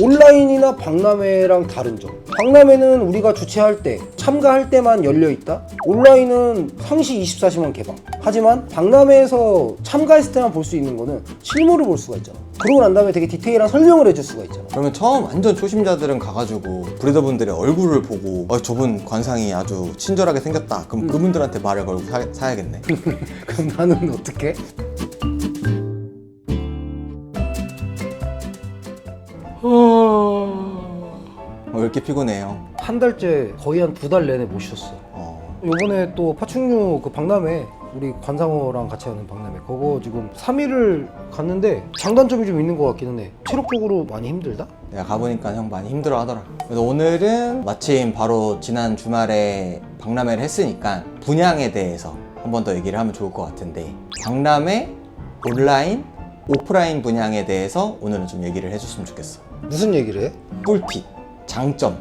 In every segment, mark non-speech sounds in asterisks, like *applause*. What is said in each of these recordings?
온라인이나 박람회랑 다른 점. 박람회는 우리가 주최할 때, 참가할 때만 열려 있다. 온라인은 상시 24시간 개방. 하지만 박람회에서 참가했을 때만 볼 수 있는 거는 실물을 볼 수가 있잖아. 그러고 난 다음에 되게 디테일한 설명을 해줄 수가 있잖아. 그러면 처음 완전 초심자들은 가가지고 브리더분들의 얼굴을 보고 어, 저분 관상이 아주 친절하게 생겼다. 그럼 그분들한테 말을 걸고 사, 사야겠네. *laughs* 그럼 나는 어떻게? 이렇게 피곤해요? 한 달째 거의 한 두 달 내내 못 쉬었어. 어, 요번에 또 파충류 그 박람회 우리 관상어랑 같이 하는 박람회 그거 지금 3일을 갔는데 장단점이 좀 있는 것 같기는 해 체력적으로 많이 힘들다? 내가 가보니까 형 많이 힘들어 하더라. 그래서 오늘은 마침 바로 지난 주말에 박람회를 했으니까 분양에 대해서 한 번 더 얘기를 하면 좋을 것 같은데 박람회 온라인 오프라인 분양에 대해서 오늘은 좀 얘기를 해줬으면 좋겠어. 무슨 얘기를 해? 꿀팁, 장점.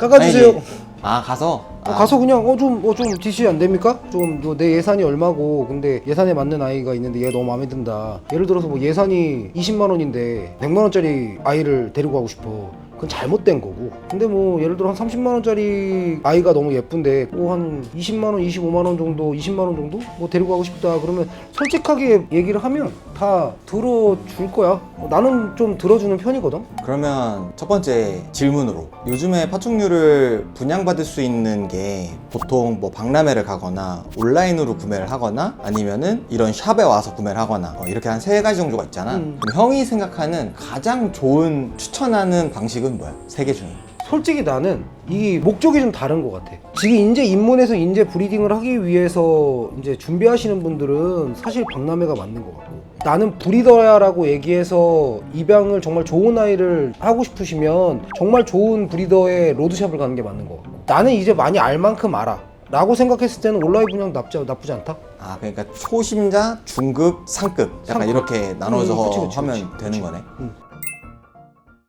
깎아주세요. 아니, 아 가서? 어, 아, 가서 그냥 어 좀 어 좀 DC 안 됩니까? 좀 내 예산이 얼마고 근데 예산에 맞는 아이가 있는데 얘 너무 마음에 든다. 예를 들어서 뭐 예산이 20만 원인데 100만 원짜리 아이를 데리고 가고 싶어. 그건 잘못된 거고. 근데 뭐 예를 들어 한 30만 원짜리 아이가 너무 예쁜데 뭐 한 20만 원, 25만 원 정도, 20만 원 정도 뭐 데리고 가고 싶다. 그러면 솔직하게 얘기를 하면 다 들어줄 거야 어, 나는 좀 들어주는 편이거든 그러면 첫 번째 질문으로 요즘에 파충류를 분양받을 수 있는 게 보통 뭐 박람회를 가거나 온라인으로 구매를 하거나 아니면은 이런 샵에 와서 구매를 하거나 어, 이렇게 한 세 가지 정도가 있잖아. 음. 그럼 형이 생각하는 가장 좋은 추천하는 방식은 뭐야? 세 개 중에. 솔직히 나는 이 목적이 좀 다른 것 같아. 지금 인제 입문해서 인제 브리딩을 하기 위해서 이제 준비하시는 분들은 사실 박람회가 맞는 것 같고 나는 브리더야라고 얘기해서 입양을 정말 좋은 아이를 하고 싶으시면 정말 좋은 브리더의 로드샵을 가는 게 맞는 것 같고 나는 이제 많이 알 만큼 알아. 라고 생각했을 때는 온라인 분양 나쁘지, 나쁘지 않다? 아 그러니까 초심자, 중급, 상급 약간 상급. 이렇게 나눠서 음, 그치, 그치, 하면 그치, 되는. 거네. 음.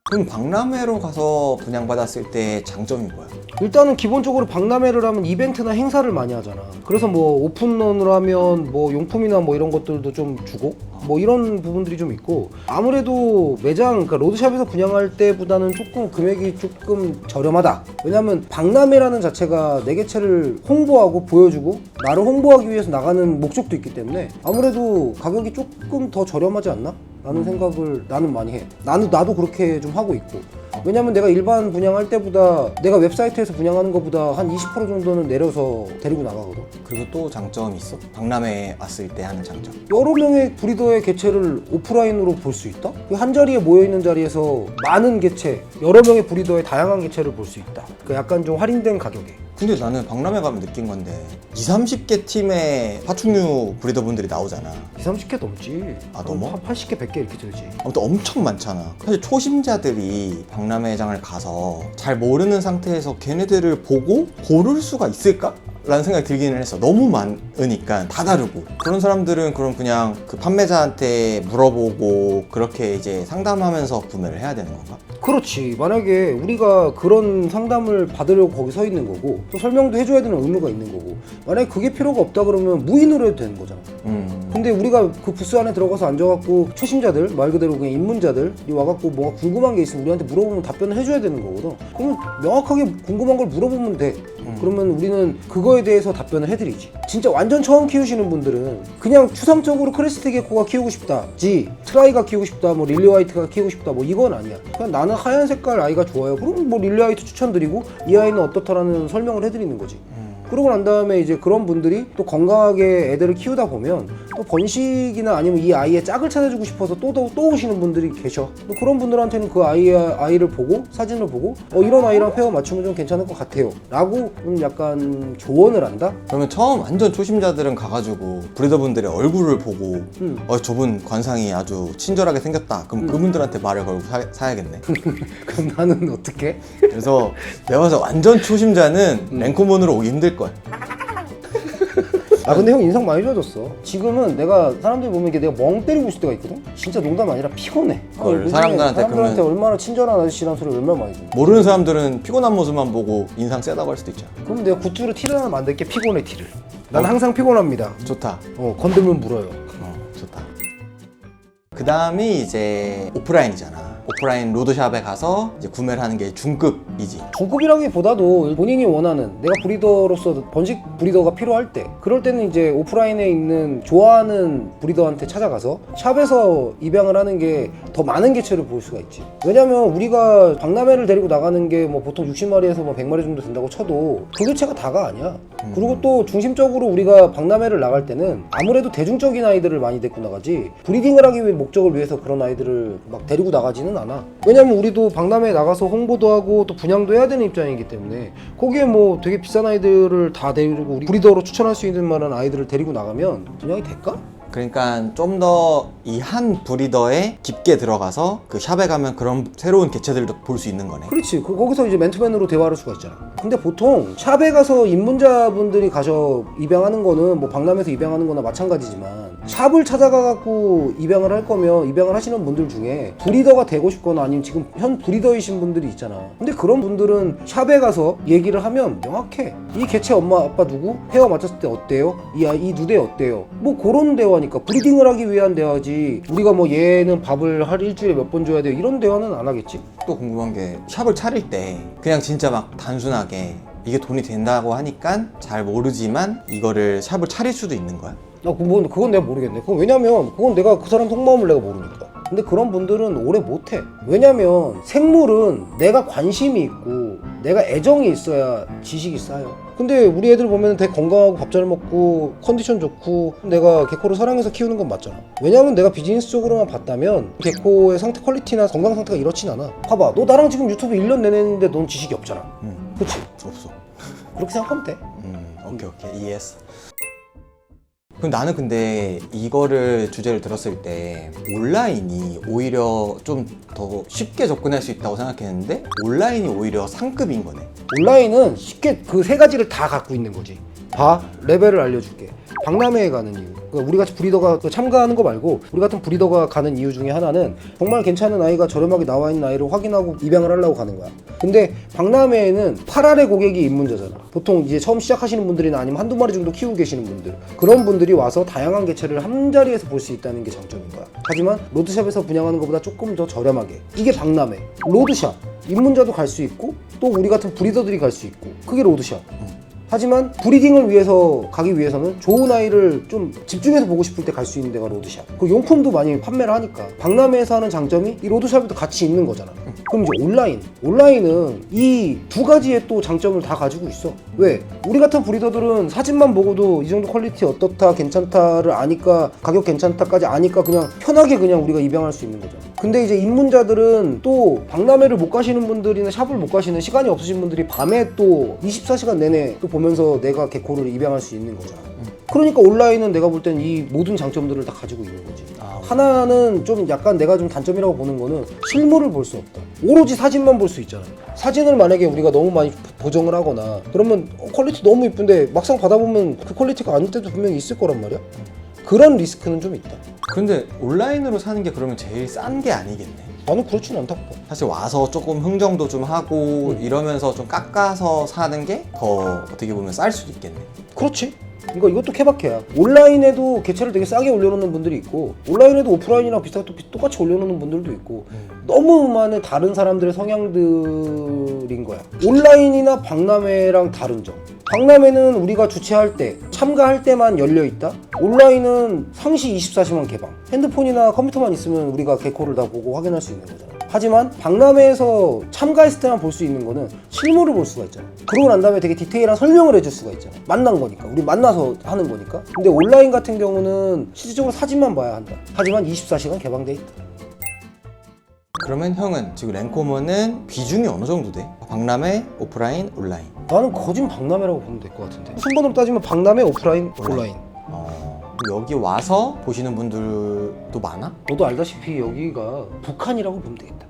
그럼 박람회로 가서 분양받았을 때 장점이 뭐야? 일단은 기본적으로 박람회를 하면 이벤트나 행사를 많이 하잖아. 그래서 뭐 오픈런을 하면 뭐 용품이나 뭐 이런 것들도 좀 주고 뭐 이런 부분들이 좀 있고 아무래도 매장 그러니까 로드샵에서 분양할 때보다는 조금 금액이 조금 저렴하다. 왜냐면 박람회라는 자체가 내 개체를 홍보하고 보여주고 나를 홍보하기 위해서 나가는 목적도 있기 때문에 아무래도 가격이 조금 더 저렴하지 않나? 라는 생각을 나는 많이 해. 나는 나도 그렇게 좀 하고 있고. 왜냐면 내가 일반 분양할 때보다 내가 웹사이트에서 분양하는 것보다 한 20% 정도는 내려서 데리고 나가거든. 그리고 또 장점이 있어? 박람회 왔을 때 하는 장점. 여러 명의 브리더의 개체를 오프라인으로 볼 수 있다? 그한 자리에 모여 있는 자리에서 많은 개체, 여러 명의 브리더의 다양한 개체를 볼 수 있다. 그 약간 좀 할인된 가격에. 근데 나는 박람회 가면 느낀 건데 2, 30개 팀의 파충류 브리더분들이 나오잖아 2, 30개 넘지. 아, 넘어? 한 80개, 100개 이렇게 되지. 아무튼 엄청 많잖아 사실 초심자들이 박람회장을 가서 잘 모르는 상태에서 걔네들을 보고 고를 수가 있을까? 라는 생각이 들기는 했어 너무 많으니까 다 다르고 그런 사람들은 그럼 그냥 그 판매자한테 물어보고 그렇게 이제 상담하면서 구매를 해야 되는 건가? 그렇지. 만약에 우리가 그런 상담을 받으려고 거기 서 있는 거고 또 설명도 해줘야 되는 의무가 있는 거고 만약에 그게 필요가 없다 그러면 무인으로 해도 되는 거잖아. 음 근데 우리가 그 부스 안에 들어가서 앉아갖고 초심자들 말 그대로 그냥 입문자들이 와갖고 뭐가 궁금한 게 있으면 우리한테 물어보면 답변을 해줘야 되는 거거든. 그러면 명확하게 궁금한 걸 물어보면 돼. 그러면 우리는 그거에 대해서 답변을 해드리지. 진짜 완전 처음 키우시는 분들은 그냥 추상적으로 크레스트 게코가 키우고 싶다 지 트라이가 키우고 싶다 뭐 릴리 화이트가 키우고 싶다 뭐 이건 아니야. 그냥 나는 하얀 색깔 아이가 좋아요. 그럼 뭐 릴리 화이트 추천드리고 이 아이는 어떻다라는 설명을 해드리는 거지. 그러고 난 다음에 이제 그런 분들이 또 건강하게 애들을 키우다 보면 또 번식이나 아니면 이 아이의 짝을 찾아주고 싶어서 또, 또, 또 오시는 분들이 계셔. 또 그런 분들한테는 그 아이, 아이를 보고, 사진을 보고, 어, 이런 아이랑 페어 맞추면 좀 괜찮을 것 같아요. 라고 좀 약간 조언을 한다? 그러면 처음 완전 초심자들은 가가지고 브리더분들의 얼굴을 보고 음. 어 저분 관상이 아주 친절하게 생겼다 그럼 그분들한테 말을 걸고 사, 야겠네 *laughs* 그럼 나는 어떻게? 그래서 내가 봐서 완전 초심자는 랭코몬으로 오기 힘들 거야 아 근데 형 인상 많이 좋아졌어. 지금은 내가 사람들이 보면 이게 내가 멍 때리고 있을 때가 있거든. 진짜 농담 아니라 피곤해. 그걸 사람들한테 사람들한테 그러면- 얼마나 친절한 아저씨란 소리 얼마나 많이 듣는. 모르는 사람들은 피곤한 모습만 보고 인상 세다고 할 수도 있잖아 그럼 내가 굿즈로 티를 하나 만들게 피곤해 티를. 난 항상 피곤합니다. 좋다 어 건들면 물어요. 어 좋다 그 다음이 이제 오프라인이잖아 오프라인 로드샵에 가서 이제 구매를 하는 게 중급이지. 중급이라기보다도 본인이 원하는 내가 브리더로서 번식 브리더가 필요할 때 그럴 때는 이제 오프라인에 있는 좋아하는 브리더한테 찾아가서 샵에서 입양을 하는 게 더 많은 개체를 볼 수가 있지. 왜냐면 우리가 박람회를 데리고 나가는 게 뭐 보통 60마리에서 뭐 100마리 정도 된다고 쳐도 그 개체가 다가 아니야. 그리고 또 중심적으로 우리가 박람회를 나갈 때는 아무래도 대중적인 아이들을 많이 데리고 나가지 브리딩을 하기 위해 목적을 위해서 그런 아이들을 막 데리고 나가지는 않아 왜냐면 우리도 박람회에 나가서 홍보도 하고 또 분양도 해야 되는 입장이기 때문에 거기에 뭐 되게 비싼 아이들을 다 데리고 우리 브리더로 추천할 수 있는 만한 아이들을 데리고 나가면 분양이 될까? 그러니까 좀 더 이 한 브리더에 깊게 들어가서 그 샵에 가면 그런 새로운 개체들도 볼 수 있는 거네. 그렇지. 그, 거기서 이제 맨투맨으로 대화할 수가 있잖아. 근데 보통 샵에 가서 입문자분들이 가셔 입양하는 거는 뭐 박람회에서 입양하는 거나 마찬가지지만 샵을 찾아가 갖고 입양을 할 거면 입양을 하시는 분들 중에 브리더가 되고 싶거나 아니면 지금 현 브리더이신 분들이 있잖아. 근데 그런 분들은 샵에 가서 얘기를 하면 명확해. 이 개체 엄마 아빠 누구? 헤어 맞췄을 때 어때요? 이 아이 이 누대 어때요? 뭐 그런 대화니까 브리딩을 하기 위한 대화지. 우리가 뭐 얘는 밥을 할 일주일에 몇 번 줘야 돼요? 이런 대화는 안 하겠지. 또 궁금한 게 샵을 차릴 때 그냥 진짜 막 단순하게 이게 돈이 된다고 하니까 잘 모르지만 이거를 샵을 차릴 수도 있는 거야? 나 그건, 그건 내가 모르겠네. 그건 왜냐면 그건 내가 그 사람 속마음을 내가 모르니까. 근데 그런 분들은 오래 못해. 왜냐면 생물은 내가 관심이 있고 내가 애정이 있어야 지식이 쌓여. 근데 우리 애들 보면 되게 건강하고 밥 잘 먹고 컨디션 좋고 내가 개코를 사랑해서 키우는 건 맞잖아. 왜냐면 내가 비즈니스적으로만 봤다면 개코의 상태 퀄리티나 건강 상태가 이렇진 않아. 봐봐, 너 나랑 지금 유튜브 1년 내내 했는데 넌 지식이 없잖아. 응. 그치? 없어. 그렇게 생각하면 돼. 음, 오케이 오케이 이해했어. 그럼 나는 근데 이거를 주제를 들었을 때 온라인이 오히려 좀 더 쉽게 접근할 수 있다고 생각했는데 온라인이 오히려 상급인 거네. 온라인은 쉽게 그 세 가지를 다 갖고 있는 거지. 봐, 레벨을 알려줄게. 박람회에 가는 이유. 그러니까 우리 같이 브리더가 참가하는 거 말고 우리 같은 브리더가 가는 이유 중에 하나는 정말 괜찮은 아이가 저렴하게 나와 있는 아이를 확인하고 입양을 하려고 가는 거야. 근데 박람회에는 8알의 고객이 입문자잖아. 보통 이제 처음 시작하시는 분들이나 아니면 한두 마리 정도 키우고 계시는 분들. 그런 분들이 와서 다양한 개체를 한 자리에서 볼 수 있다는 게 장점인 거야. 하지만 로드샵에서 분양하는 것보다 조금 더 저렴하게. 이게 박람회. 로드샵. 입문자도 갈 수 있고 또 우리 같은 브리더들이 갈 수 있고. 그게 로드샵. 하지만 브리딩을 위해서 가기 위해서는 좋은 아이를 좀 집중해서 보고 싶을 때 갈 수 있는 데가 로드샵. 그 용품도 많이 판매를 하니까 박람회에서 하는 장점이 이 로드샵에도 같이 있는 거잖아. 그럼 이제 온라인. 온라인은 이 두 가지의 또 장점을 다 가지고 있어. 왜? 우리 같은 브리더들은 사진만 보고도 이 정도 퀄리티 어떻다, 괜찮다를 아니까 가격 괜찮다까지 아니까 그냥 편하게 그냥 우리가 입양할 수 있는 거잖아. 근데 이제 입문자들은 또 박람회를 못 가시는 분들이나 샵을 못 가시는 시간이 없으신 분들이 밤에 또 24시간 내내 또 보면서 내가 개코를 입양할 수 있는 거잖아. 그러니까 온라인은 내가 볼 땐 이 모든 장점들을 다 가지고 있는 거지. 아, 하나는 좀 약간 내가 좀 단점이라고 보는 거는 실물을 볼 수 없다. 오로지 사진만 볼 수 있잖아. 사진을 만약에 우리가 너무 많이 보정을 하거나 그러면 어, 퀄리티 너무 이쁜데 막상 받아보면 그 퀄리티가 아닐 때도 분명히 있을 거란 말이야. 그런 리스크는 좀 있다. 근데 온라인으로 사는 게 그러면 제일 싼 게 아니겠네. 나는 그렇진 않다고 봐. 사실 와서 조금 흥정도 좀 하고 이러면서 좀 깎아서 사는 게 더 어떻게 보면 쌀 수도 있겠네. 그렇지. 그러니까 이것도 케바케야. 온라인에도 개체를 되게 싸게 올려놓는 분들이 있고 온라인에도 오프라인이랑 비슷하게 똑같이 올려놓는 분들도 있고 너무 많은 다른 사람들의 성향들인 거야. 온라인이나 박람회랑 다른 점. 박람회는 우리가 주최할 때, 참가할 때만 열려 있다. 온라인은 상시 24시간 개방. 핸드폰이나 컴퓨터만 있으면 우리가 개코를 다 보고 확인할 수 있는 거잖아. 하지만 박람회에서 참가했을 때만 볼 수 있는 거는 실물을 볼 수가 있잖아. 그러고 난 다음에 되게 디테일한 설명을 해줄 수가 있잖아. 만난 거니까. 우리 만나서 하는 거니까. 근데 온라인 같은 경우는 실질적으로 사진만 봐야 한다. 하지만 24시간 개방돼 있다. 그러면 형은 지금 랭코머는 비중이 어느 정도 돼? 박람회, 오프라인, 온라인. 나는 거진 박람회라고 보면 될 것 같은데. 순번으로 따지면 박람회, 오프라인, 온라인. 온라인. 어, 여기 와서 보시는 분들도 많아? 너도 알다시피 여기가 북한이라고 보면 되겠다.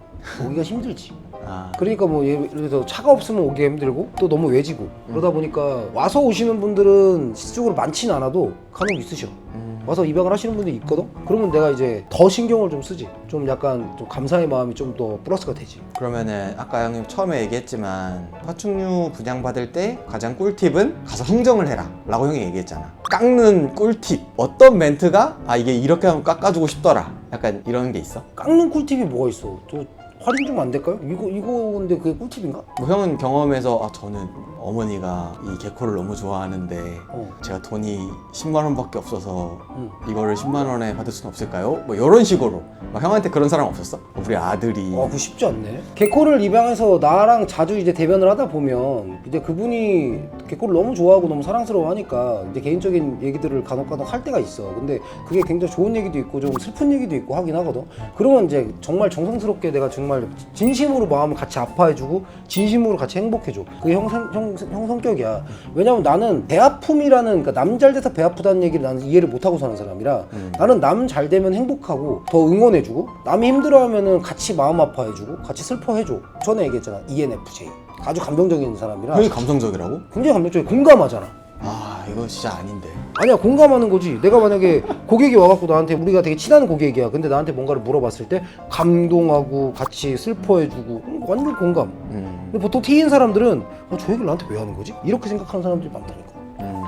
오기가 힘들지. 아, 그러니까 뭐 예를 들어서 차가 없으면 오기 힘들고 또 너무 외지고 그러다 보니까 와서 오시는 분들은 실질적으로 많지는 않아도 간혹 있으셔. 음, 와서 입양을 하시는 분들이 있거든. 그러면 내가 이제 더 신경을 좀 쓰지. 좀 약간 좀 감사의 마음이 좀 더 플러스가 되지. 그러면은 아까 형님 처음에 얘기했지만 파충류 분양받을 때 가장 꿀팁은 가서 흥정을 해라 라고 형이 얘기했잖아 깎는 꿀팁 어떤 멘트가 아 이게 이렇게 하면 깎아주고 싶더라 약간 이런 게 있어? 깎는 꿀팁이 뭐가 있어? 저 할인 좀 안 될까요? 이거 이거 근데 그게 꿀팁인가? 뭐 형은 경험에서 아 저는 어머니가 이 개코를 너무 좋아하는데 어. 제가 돈이 10만 원밖에 없어서 응. 이거를 10만 원에 받을 수는 없을까요? 뭐 이런 식으로 막 형한테 그런 사람 없었어? 우리 아들이 아, 그거 쉽지 않네. 개코를 입양해서 나랑 자주 이제 대변을 하다 보면 이제 그분이 개코를 너무 좋아하고 너무 사랑스러워하니까 이제 개인적인 얘기들을 간혹간혹 할 때가 있어. 근데 그게 굉장히 좋은 얘기도 있고 좀 슬픈 얘기도 있고 하긴 하거든. 그러면 이제 정말 정성스럽게 내가 정말 진심으로 마음을 같이 아파해주고 진심으로 같이 행복해줘. 그게 형, 성- 형, 형 성격이야. 왜냐면 나는 배 아픔이라는 그러니까 남 잘 돼서 배 아프다는 얘기를 나는 이해를 못하고 사는 사람이라 나는 남 잘 되면 행복하고 더 응원해주고 남이 힘들어하면은 같이 마음 아파해주고 같이 슬퍼해줘. 전에 얘기했잖아 ENFJ 아주 감정적인 사람이라 형이 감성적이라고? 굉장히 감정적이 공감하잖아. 아 이거 진짜 아닌데 아니야 공감하는 거지. 내가 만약에 고객이 와갖고 나한테 우리가 되게 친한 고객이야. 근데 나한테 뭔가를 물어봤을 때 감동하고 같이 슬퍼해주고 음, 완전 공감. 음, 근데 보통 T인 사람들은 어, 저 얘기를 나한테 왜 하는 거지? 이렇게 생각하는 사람들이 많다니까. 음,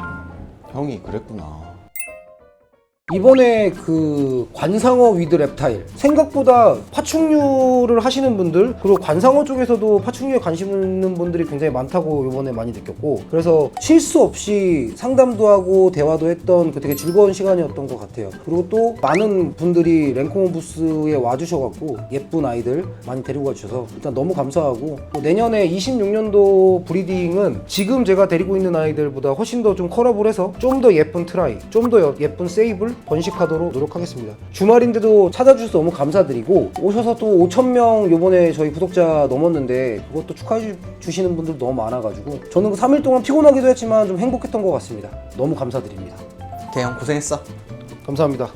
형이 그랬구나 이번에 그 관상어 위드 랩타일. 생각보다 파충류를 하시는 분들 그리고 관상어 쪽에서도 파충류에 관심 있는 분들이 굉장히 많다고 이번에 많이 느꼈고 그래서 실수 없이 상담도 하고 대화도 했던 그 되게 즐거운 시간이었던 것 같아요. 그리고 또 많은 분들이 랭콩 부스에 와주셔갖고 예쁜 아이들 많이 데리고 가주셔서 일단 너무 감사하고 또 내년에 26년도 브리딩은 지금 제가 데리고 있는 아이들보다 훨씬 더 좀 컬업을 해서 좀 더 예쁜 트라이 좀 더 예쁜 세이블 번식하도록 노력하겠습니다. 주말인데도 찾아주셔서 너무 감사드리고 오셔서 또 5천 명 요번에 저희 구독자 넘었는데 그것도 축하해 주- 주시는 분들 너무 많아가지고 저는 그 3일 동안 피곤하기도 했지만 좀 행복했던 것 같습니다. 너무 감사드립니다. 오케이 형 고생했어. 감사합니다